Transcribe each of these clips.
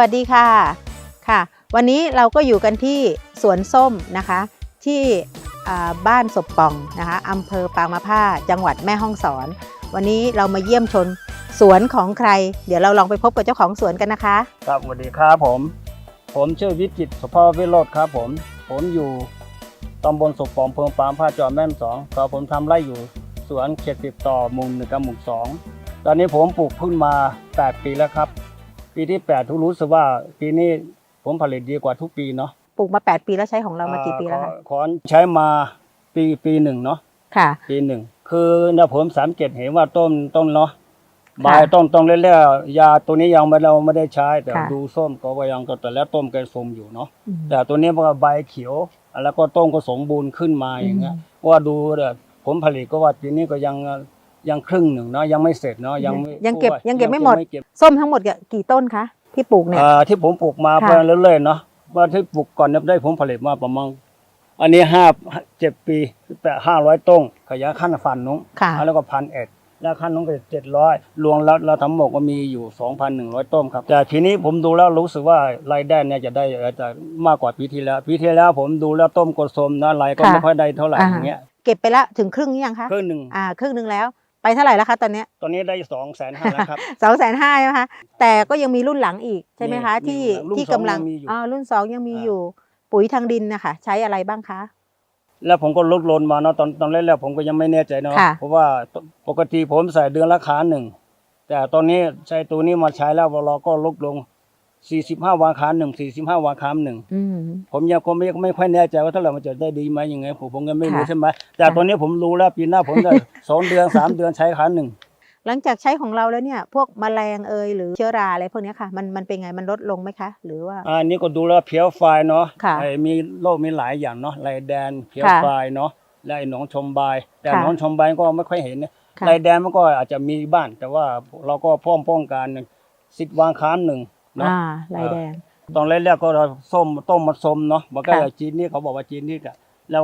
วัสดีค่ะค่ะ วันนี้เราก็อยู่กันที่สวนส้มนะคะ ที่บ้านศพป่องนะคะอำเภอปางมะผ้าจังหวัดแม่ฮ่องสอน วันนี้เรามาเยี่ยมชนสวนของใคร เดี๋ยวเราลองไปพบกับเจ้าของสวนกันนะคะ ครับสวัสดีครับผม ผมชื่อวิจิตสุภาพวิโรธครับผม ผมอยู่ตำบลสุขปองเพิงปามผ้าจอมแม่มสองครับผมทำไร่อยู่สวนเขตติดต่อหมุมหนึ่งกับหมุมสองตอนนี้ผมปลูกขึ้นมา 8 ปีแล้วครับ ปีที่8ทุกรู้สึกว่าปีนี้ผมผลิตดีกว่าทุกปีเนาะปลูกมา 8 ปีแล้วใช้ของเรามากี่ปีแล้วอ่คะขอขอใช้มาปีปีหนึ่งเนาะค่ะ ปีหนึ่งคือเนี่ยผมสามเจ็ดเห็นว่าต้นต้นเนาะค่ะใบต้นต้นเรื่อยๆยาตัวนี้ยังไม่เราไม่ได้ใช้ แต่ค่ะดูส้มก็ว่ายังก็แต่แล้วต้มแกสมอยู่เนาะอืมแต่ตัวนี้มันก็ใบเขียว แล้วก็ต้นก็สมบูรณ์ขึ้นมาอย่างเงี้ยว่าดูเนี่ยผมผลิตก็ว่าปีนี้ก็ยัง ยังครึ่งหนึ่งเนาะยังไม่เสร็จเนาะยังไม่ยังเก็บยังเก็บไม่หมด เก็บส้มทั้งหมดกี่ต้นคะที่ปลูกเนี่ย อ่าที่ผมปลูกมาค่ะ ไปเรื่อยๆเนาะว่าที่ปลูกก่อนเนี่ยได้ผมผลิตมาประมาณอันนี้ห้าเจ็ดปีแปดห้าร้อยต้นขยะขั้นฟันนุ้งค่ะ แล้วก็พันเอ็ดแล้วขั้นนุ้งก็เจ็ดร้อยรวมแล้วเราทั้งหมดก็มีอยู่สองพันหนึ่งร้อยต้นครับ แต่ทีนี้ผมดูแล้วรู้สึกว่ารายได้เนี่ยจะได้จะมากกว่าปีที่แล้วปีที่แล้วผมดูแล้วต้มกระสมนะรายก็ค่ะไม่ค่อยได้เท่าไหร่อ่า อย่างเงี้ยเก็บไปละถึงครึ่งหรือยังคะครึ่งหนึ่ง อ่าครึ่งหนึ่งแล้ว ไปเท่าไหร่แล้วคะตอนเนี้ยตอนนี้ได้สองแสนห้าแล้วครับ สองแสนห้าใช่ไหมคะแต่ก็ยังมีรุ่นหลังอีกใช่ไหมคะ มีที่รุ่นที่สองกำลังยังมีอยู่อ่ารุ่นสองยังมีอ่าอยู่ ปุ๋ยทางดินนะคะใช้อะไรบ้างคะ แล้วผมก็ลดลนมาเนาะตอนตอนแรกๆผมก็ยังไม่แน่ใจเนาะค่ะ เพราะว่าปกติผมใส่เดือนละคาหนึ่ง แต่ตอนนี้ใช้ตัวนี้มาใช้แล้วเราก็ลดลง 45วันคาหนึ่ง45วันคาหนึ่งอืม ผมยังก็ไม่ไม่ค่อยแน่ใจว่าเท่าไหร่มันจะได้ดีไหมยังไงผมผมก็ไม่รู้ค่ะ ใช่ไหมแต่ค่ะตอนนี้ผมรู้แล้วปีหน้าผมจะ สองเดือนสามเดือนใช้คาหนึ่งหลังจากใช้ของเราแล้วเนี่ย พวกแมลงเอยหรือเชื้อราอะไรพวกเนี้ยค่ะ มันมันเป็นไงมันลดลงไหมคะ หรือว่า อันนี้ก็ดูแล้วเพียวไฟเนาะค่ะไอ้มีโรคมีหลายอย่างเนาะไรแดนเพียวค่ะไฟเนาะและไอ้หนองชมบาย แต่ค่ะหนองชมบายก็ไม่ค่อยเห็นนะค่ะไรแดนมันก็อาจจะมีบ้านแต่ว่าเราก็ป้องป้องกันสิบวางค้านหนึ่ง เนาะอ่าลายแดง ตอนแรกๆก็เราส้มต้มมาส้มเนาะมันก็ค่ะจีนนี่เขาบอกว่าจีนนี่กะแล้ว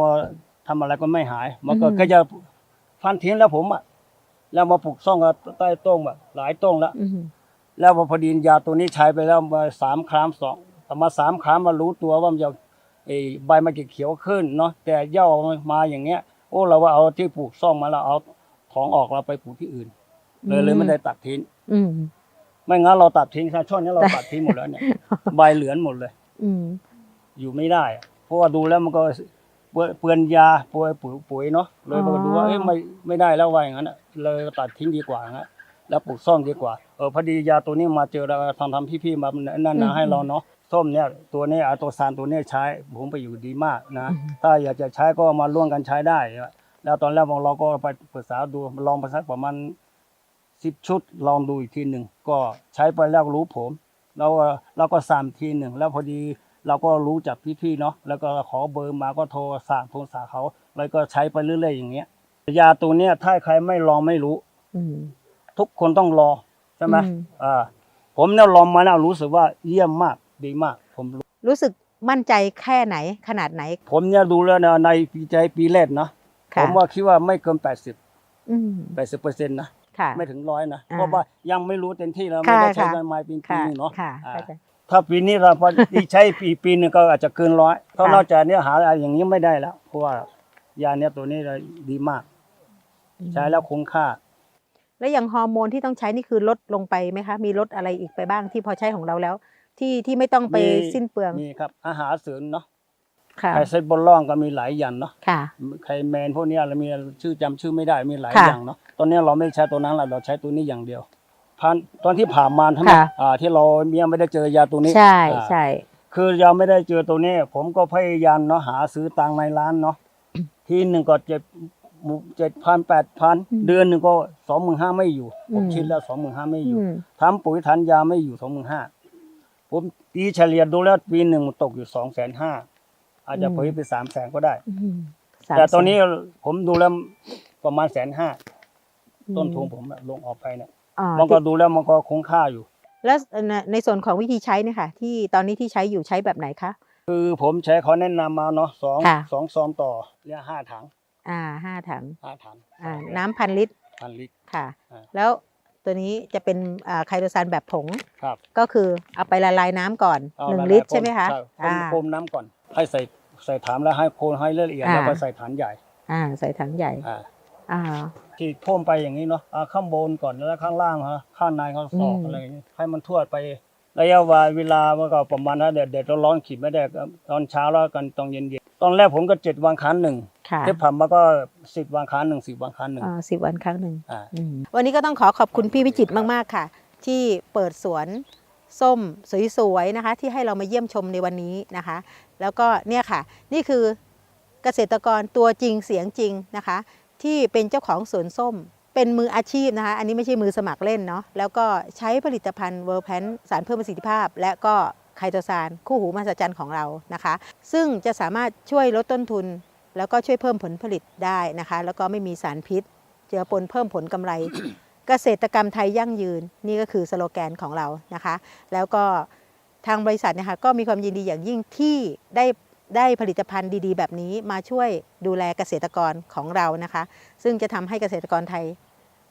ทำอะไรก็ไม่หาย มันก็อืม ก็จะฟันทิ้งแล้วผมอะแล้วมาปลูกซ่องกับใต้ต้นแบบหลายต้นแล้ว อืมแล้วพอดียาตัวนี้ใช้ไปแล้วมาสามครั้งสองแต่มาสามครั้งมารู้ตัวว่ามันจะไอ้ใบมันจะเขียวขึ้นเนาะแต่เหย้ามาอย่างเงี้ย โอ้เราว่าเอาที่ปลูกซ่องมาแล้วเอาของออกเราไปปลูกที่อื่น เลยเลยไม่ได้ตัดทิ้ง อืม ไม่งั้นเราตัดทิ้งถ้าช่วงนี้เราตัดทิ้งหมดแล้วเนี่ยใบเหลือนหมดเลย อืมอยู่ไม่ได้อะเพราะว่าดูแล้วมันก็เปลือนเปลือนยาปุ๋ยปุ๋ยปุ๋ยเนาะเลยอ๋อก็ดูว่าเอ้ยไม่ไม่ได้แล้วว่าอย่างนั้นอะเลยตัดทิ้งดีกว่าฮะแล้วปลูกส้มดีกว่าเออพอดียาตัวนี้มาเจอเราทำทำพี่ๆมานั่นนะให้เราเนาะส้มเนี่ยตัวนี้อะตัวซานตัวนี้ใช้ผมไปอยู่ดีมากนะถ้าอยากจะใช้ก็มาร่วมกันใช้ได้แล้วตอนแรกเราก็ไปปรึกษาดูลองไปสักประมาณ สิบชุดลองดูอีกทีหนึ่งก็ใช้ไปแล้วรู้ผมเราก็เราก็สามทีหนึ่งแล้วพอดีเราก็รู้จากพี่ๆเนาะแล้วก็ขอเบอร์มาก็โทรสั่งโทรสาเขาแล้วก็ใช้ไปเรื่อยๆอย่างเงี้ยยาตัวเนี้ยถ้าใครไม่ลองไม่รู้ อืมทุกคนต้องรอใช่ไหมอืมอ่าผมเนี่ยลองมาแล้วรู้สึกว่าเยี่ยมมากดีมาก ผมรู้รู้สึกมั่นใจแค่ไหนขนาดไหน ผมเนี่ยดูแล้วนะในปีใจปีแรกนะค่ะผมว่าคิดว่าไม่เกินแปดสิบอืมแปดสิบเปอร์เซ็นต์นะ ค่ะ ไม่ถึงร้อยนะอ่าเพราะว่ายังไม่รู้เต็มที่แล้วไม่ค่ะได้ใช้ค่ะกันมาปีปีค่ะนึงเนาะค่ะอ่าเข้าใจถ้าปีนี้เราพอใช้ปีปีหนึงก็อาจจะเกินร้อยเพราะค่ะนอกจากเนี้ยหาอะไรอย่างนี้ไม่ได้แล้ว เพราะว่ายาเนี้ยตัวนี้ดีมาก ใช้แล้วคุ้มค่า แล้วอย่างฮอร์โมนที่ต้องใช้นี่คือลดลงไปไหมคะ มีลดอะไรอีกไปบ้างที่พอใช้ของเราแล้ว ที่ที่ไม่ต้องไปมีสิ้นเปลืองมีครับอาหารเสริมเนาะ ค่ะไคเซตบอลล่องก็มีหลายอย่างเนาะค่ะ ไคแมนพวกเนี้ยเรามีชื่อจำชื่อไม่ได้มีหลายค่ะอย่างเนาะตอนนี้เราไม่ใช้ตัวนั้นเราเราใช้ตัวนี้อย่างเดียวพันตอนที่ผ่านมาใช่ไหมค่ะ อ่าที่เรายังไม่ได้เจอยาตัวนี้ใช่อ่า ใช่ คือยังไม่ได้เจอตัวนี้ ผมก็พยายามเนาะหาซื้อตังค์ในร้านเนาะ ทีหนึ่งก็เจ็ดเจ็ดพันแปดพันเดือนหนึ่งก็สองหมื่นห้าไม่อยู่ผมคิดแล้วสองหมื่นห้าไม่อยู่อืมทำปุ๋ยทันยาไม่อยู่สองหมื่นห้าผมตีเฉลี่ยดูแล้วปีหนึ่งมันตกอยู่สองแสนห้า อาจจะเผยไปสามแสนก็ได้อืมสามแต่ตอนแสนี้ผมดูแล้วประมาณแสนห้าอืมต้นทุนผมอะลงออกไปเนี่ยอ่ามันก็ดูแล้วมันก็คุ้มค่าอยู่ แล้วในในส่วนของวิธีใช้เนี่ยค่ะ ที่ตอนนี้ที่ใช้อยู่ใช้แบบไหนคะคือผมใช้เขาแนะนำมาเนาะสองค่ะสองซองต่อเรียกห้าถัง อ่าห้าถังห้าถังอ่าน้ำพันลิตรพันลิตรค่ะอ่าแล้วตัวนี้จะเป็นอ่าไคโตซานแบบผงครับก็คือเอาไปละลายน้ำก่อนเอาหนึ่งละลิตรายใช่ไหมคะรับอ่าโคมน้ำก่อน ให้ใส่ใส่ถามแล้วให้โคนให้ละเอียดอ่า แล้วก็ใส่ฐานใหญ่อ่าใส่ถังใหญ่อ่าอ่า ที่ท่วมไปอย่างนี้เนาะอ่าข้างบนก่อนแล้วข้างล่างฮะข้างในข้างศอกอืม อะไรอย่างนี้ให้มันทั่วไประยะเวลามันก็ประมาณนั้นเด็ดเด็ดร้อนๆขีดไม่ได้ก็ตอนเช้าแล้วกันตอนเย็นๆตอนแรกผมก็เจ็ดวันครั้งหนึ่งค่ะที่ผ่านมาก็สิบวันครั้งหนึ่งสิบวันครั้งหนึ่งอ่าสิบวันครั้งหนึ่งอ่า อืมวันนี้ก็ต้องขอขอบคุณพี่วิจิตรมาก ๆ ค่ะ ที่เปิดสวน ส้มสวยๆนะคะที่ให้เรามาเยี่ยมชมในวันนี้นะคะ แล้วก็เนี่ยค่ะนี่คือเกษตรกรตัวจริงเสียงจริงนะคะ ที่เป็นเจ้าของสวนส้ม เป็นมืออาชีพนะคะ อันนี้ไม่ใช่มือสมัครเล่นเนาะแล้วก็ใช้ผลิตภัณฑ์เวอร์แพนสารเพิ่มประสิทธิภาพ และก็ไคโตซานคู่หูมหัศจรรย์ของเรานะคะ ซึ่งจะสามารถช่วยลดต้นทุน แล้วก็ช่วยเพิ่มผลผลิตได้นะคะ แล้วก็ไม่มีสารพิษเจือปนเพิ่มผลกำไร เกษตรกรรมไทยยั่งยืนนี่ก็คือสโลแกนของเรานะคะ แล้วก็ทางบริษัทเนะคะก็มีความยินดีอย่างยิ่งที่ได้ได้ผลิตภัณฑ์ดีๆ แบบนี้มาช่วยดูแลเกษตรกรของเรานะคะ ซึ่งจะทำให้เกษตรกรไทย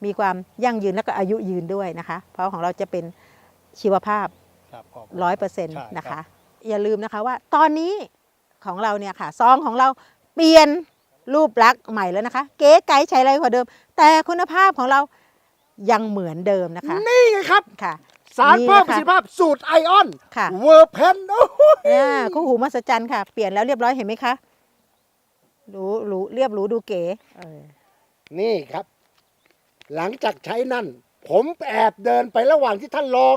มีความยั่งยืนและก็อายุยืนด้วยนะคะ เพราะของเราจะเป็นชีวภาพครับขอบร้อยเปอร์เซ็นต์ใช่นะครัคะบอย่าลืมนะคะว่าตอนนี้ของเราเนี่ยค่ะซองของเราเปลี่ยนรูปลักษณ์ใหม่แล้วนะคะ เก๋ไก๋ใช้อะไรกว่าเดิม แต่คุณภาพของเรา ยังเหมือนเดิมนะคะนี่ไงครับค่ะ สารเพิ่มนี่ประนะคะสิทธิภาพสูตรไอออนค่ะ เวอร์แพนโอ้โหอ่าคู่หูมหัศจรรย์ค่ะ เปลี่ยนแล้วเรียบร้อยเห็นไหมคะรู้รู้เรียบรู้ดูเก๋เออนี่ครับ หลังจากใช้นั่น ผมแอบเดินไประหว่างที่ท่านลอง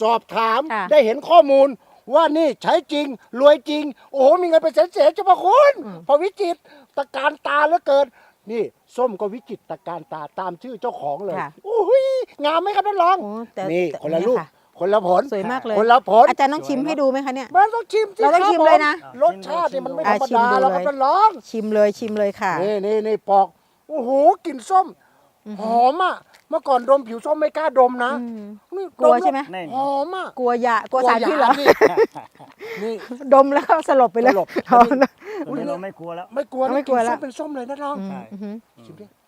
สอบถามค่ะ ได้เห็นข้อมูล ว่านี่ใช้จริง รวยจริง โอ้โหมีเงินเป็นแสนๆเจ้าพระคุณพอวิจิตรตะการตาเหลือเกิน นี่ ส้มก็วิจิตรตะการตาตามชื่อเจ้าของเลย ค่ะโอ้ยงามไหมครับท่านรองโอ้แต่นี่แต่คนละลูกค่ะคนละผล สวยมากเลยคนละผลอาจารย์ต้องชิมให้ดูไหมคะเนี่ย มันต้องชิมสิเราต้องคบชิมเลยนะผรสชาตินี่มันไม่ธรอะรมชิมดาดูแล้วเลยครับท่านรอง ชิมเลยชิมเลยค่ะ นี่นี่นี่ปอกโอ้โหกลิ่นส้ม หอมอะ เมื่อก่อนดมผิวส้มไม่กล้าดมนะอืมนี่กลัวดแใช่ไหม แน่นหอมอะกลัวยากลัวสารพิษเหรอนี่นี่ ดมแล้วก็สลบไปเลยสลบ เอานะ ตอนนี้เราไม่กลัวแล้ว ไม่กลัวไม่นะกลัวนละ ส้มเป็นส้มเลยนะน้องอืมใช่อือหือชิมดิอืม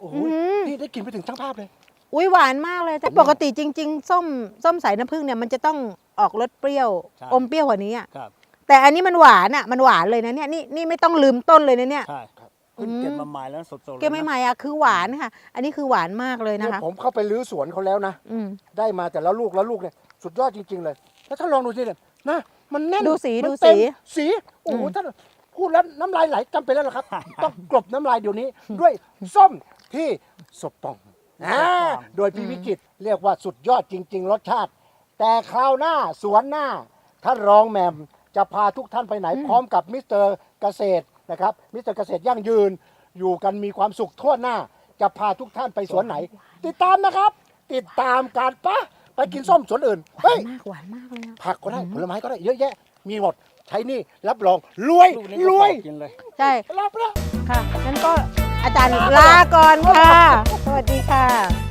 โอ้โหอืมนี่ได้กลิ่นไปถึงช่างภาพเลย อุ้ยหวานมากเลยแต่ปกติจริง ๆ ส้มส้มสายน้ำผึ้งเนี่ยมันจะต้องออกรสเปรี้ยว ใช่ อมเปรี้ยวกว่านี้อะครับ แต่อันนี้มันหวานอะมันหวานเลยนะเนี่ยนี่นี่ไม่ต้องลืมต้นเลยนะเนี่ย ใช่ครับเพิ่งเก็บมาใหม่แล้วสดๆเลยนะเก็บใหม่ๆอะคือหวานค่ะ อันนี้คือหวานมากเลยเนี่นะยคะผมเข้าไปรื้อสวนเขาแล้วนะ อืม ได้มาแต่ละลูกละลูกเนี่ยสุดยอดจริง ๆ เลย แล้วท่านลองดูสิเนี่ยนะ มันแน่นดูสีมันดูเต็มสีสี โอ้โหอืมท่าน พูดแล้วน้ำลายไหลจำเป็นแล้วล่ะครับ ต้องกลบน้ำลายเดี๋ยวนี้ ด้วยส้มที่สบปองอ่าโดยพี่วิจิตรเรียกว่าสุดยอดจริง ๆ รสชาติ แต่คราวหน้าสวนหน้าท่านรองแหมมจะพาทุกท่านไปไหน พร้อมกับมิสเตอร์เกษตรนะครับมิสเตอร์เกษตรยั่งยืน อยู่กันมีความสุขทั่วหน้า จะพาทุกท่านไปสวนไหน ติดตามนะครับ ติดตามการปะไปกินส้มสวนอื่นเฮ้ยมากหวานมากเลยอะ ผักก็ได้ผลไม้ก็ได้เยอะแยะมีหมด ใช้หนี่รับรองรวยลูกนี้รก็วยปอกกินเลย ใช่ รับแล้ว ค่ะงั้นก็อาจารย์ลาก่อนค่ะ สวัสดีค่ะ